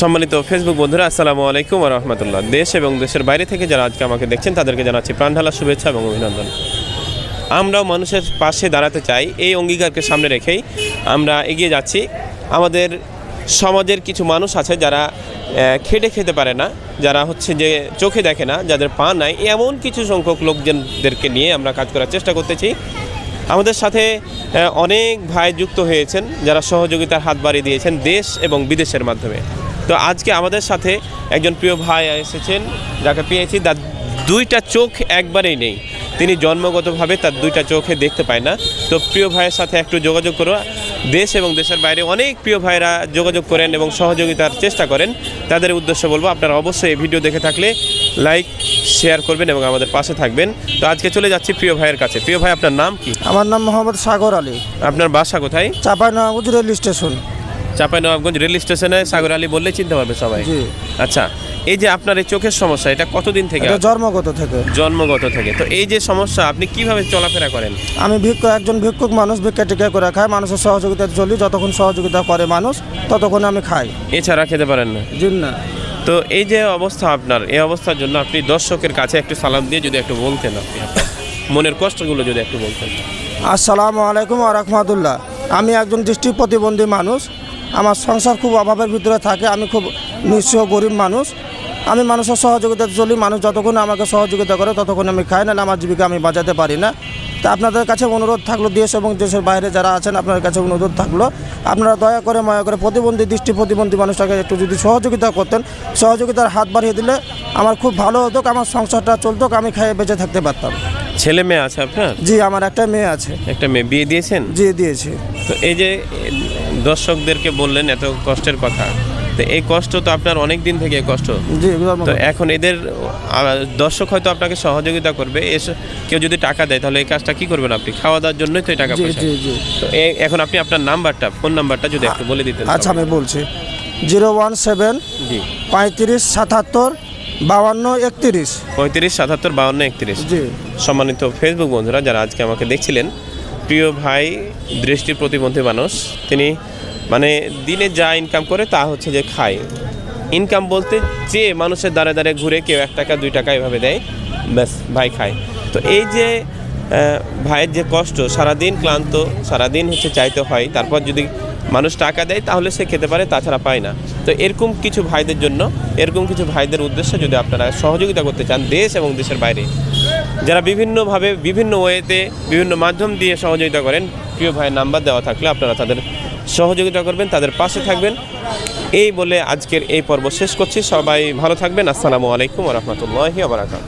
সম্মানিত ফেসবুক বন্ধুরা, আসসালামু আলাইকুম রহমতুল্লাহ। দেশ এবং দেশের বাইরে থেকে যারা আজকে আমাকে দেখছেন, তাদেরকে জানাচ্ছি প্রাণঢালা শুভেচ্ছা এবং অভিনন্দন। আমরাও মানুষের পাশে দাঁড়াতে চাই, এই অঙ্গীকারকে সামনে রেখেই আমরা এগিয়ে যাচ্ছি। আমাদের সমাজের কিছু মানুষ আছে যারা খেটে খেতে পারে না, যারা হচ্ছে যে চোখে দেখে না, যাদের পা নাই, এমন কিছু সংখ্যক লোকজনদেরকে নিয়ে আমরা কাজ করার চেষ্টা করতেছি। আমাদের সাথে অনেক ভাই যুক্ত হয়েছেন, যারা সহযোগিতার হাত বাড়িয়ে দিয়েছেন দেশ এবং বিদেশের মাধ্যমে। তো আজকে আমাদের সাথে একজন প্রিয় ভাই এসেছেন যাকে পেয়েছি তার দুইটা চোখ একবারেই নেই। তিনি জন্মগতভাবে তার দুইটা চোখে দেখতে পায় না। তো প্রিয় ভাইয়ের সাথে একটু যোগাযোগ করো। দেশ এবং দেশের বাইরে অনেক প্রিয় ভাইরা যোগাযোগ করেন এবং সহযোগিতার চেষ্টা করেন। তাদের উদ্দেশ্য বলব আপনারা অবশ্যই এই ভিডিও দেখে থাকলে লাইক শেয়ার করবেন এবং আমাদের পাশে থাকবেন। তো আজকে চলে যাচ্ছি প্রিয় ভাইয়ের কাছে। প্রিয় ভাই আপনার নাম কি? আমার নাম মোহাম্মদ সাগর আলী। আপনার বাসা কোথায়? Chapainawabganj rail station. Chapainawabganj rail স্টেশনে সাগর আলী বললে চিনতে পারবে সবাই। আচ্ছা এই যে আপনার এই চোখের সমস্যা এটা কতদিন থেকে? জন্মগত থেকে। জন্মগত থেকে। তো এই যে সমস্যা আপনি কীভাবে চলাফেরা করেন? আমি ভিক্ষু একজন ভিক্ষুক মানুষ ভিক্ষা টিকা করে খাই। মানুষের সহযোগিতা চলি যতক্ষণ সহযোগিতা করে মানুষ ততক্ষণ আমি খাই। এছাড়া খেতে পারেন না? জি না। তো এই যে অবস্থা আপনার এই অবস্থার জন্য আপনি দর্শকের কাছে একটু সালাম দিয়ে যদি একটু বলতেন আপনি মনের কষ্টগুলো যদি একটু বলতেন। আসসালামু আলাইকুম রহমতুল্লাহ। আমি একজন দৃষ্টি প্রতিবন্ধী মানুষ। আমার সংসার খুব অভাবের ভিতরে থাকে আমি খুব নিঃস্ব গরিব মানুষ। আমি মানুষের সহযোগিতা চলি মানুষ যতক্ষণ আমাকে সহযোগিতা করে ততক্ষণ আমি খাই না আমার জীবিকা আমি বাঁচাতে পারি না। তা আপনাদের কাছে অনুরোধ থাকল দেশ এবং দেশের বাইরে যারা আছেন আপনার কাছে অনুরোধ থাকল। আপনারা দয়া করে ময়া করে প্রতিবন্ধী দৃষ্টি প্রতিবন্ধী মানুষটাকে একটু যদি সহযোগিতা করতেন সহযোগিতার হাত বাড়িয়ে দিলে আমার খুব ভালো হতো আমার সংসারটা চলতো আমি খেয়ে বেঁচে থাকতে পারতাম। ছেলে মেয়ে আছে আপনার? জি আমার একটা মেয়ে আছে। একটা মেয়ে বিয়ে দিয়েছেন? জি দিয়েছি। তো এই যে দর্শকদেরকে বললেন এত কষ্টের কথা। তো এই কষ্ট তো আপনার অনেক দিন থেকে কষ্ট। তো এখন এদের দর্শক হয়তো আপনাকে সহযোগিতা করবে। এসে কেউ যদি টাকা দেয় তাহলে এই কাজটা কি করবেন আপনি? খাওয়া দাওয়ার জন্যই তো এই টাকা পয়সা। তো এখন আপনি আপনার নাম্বারটা ফোন নাম্বারটা যদি একটু বলে দিতেন আচ্ছা আমি বলছি। জিরো ওয়ান সেভেন জি। পঁয়ত্রিশ সাতাত্তর বাউান্ন একত্রিশ। পঁয়ত্রিশ সাতাত্তর বাউন্ন একত্রিশ। জি। সম্মানিত ফেসবুক বন্ধুরা যারা আজকে আমাকে দেখছিলেন প্রিয় ভাই দৃষ্টি প্রতিবন্ধী মানুষ তিনি মানে দিনে যা ইনকাম করে তা হচ্ছে যে খায়। ইনকাম বলতে যে মানুষের দ্বারে দ্বারে ঘুরে কেউ এক টাকা, দুই টাকা এভাবে দেয়, ব্যাস, ভাই খায়। তো এই যে ভাইয়ের যে কষ্ট, সারাদিন ক্লান্ত, সারাদিন হচ্ছে চাইতে হয়, তারপর যদি মানুষ টাকা দেয় তাহলে সে খেতে পারে, তাছাড়া পায় না। তো এরকম কিছু ভাইদের জন্য, এরকম কিছু ভাইদের উদ্দেশ্যে যদি আপনারা সহযোগিতা করতে চান দেশ এবং দেশের বাইরে, যারা বিভিন্নভাবে, বিভিন্ন ওয়েতে, বিভিন্ন মাধ্যম দিয়ে সহযোগিতা করেন, প্রিয় ভাইয়ের নাম্বার দেওয়া থাকলে আপনারা তাদের সহযোগিতা করবেন, তাদের পাশে থাকবেন। এই বলে আজকের এই পর্ব শেষ করছি। সবাই ভালো থাকবেন। আসসালামু আলাইকুম রহমতুল্লাহি আবরাকাত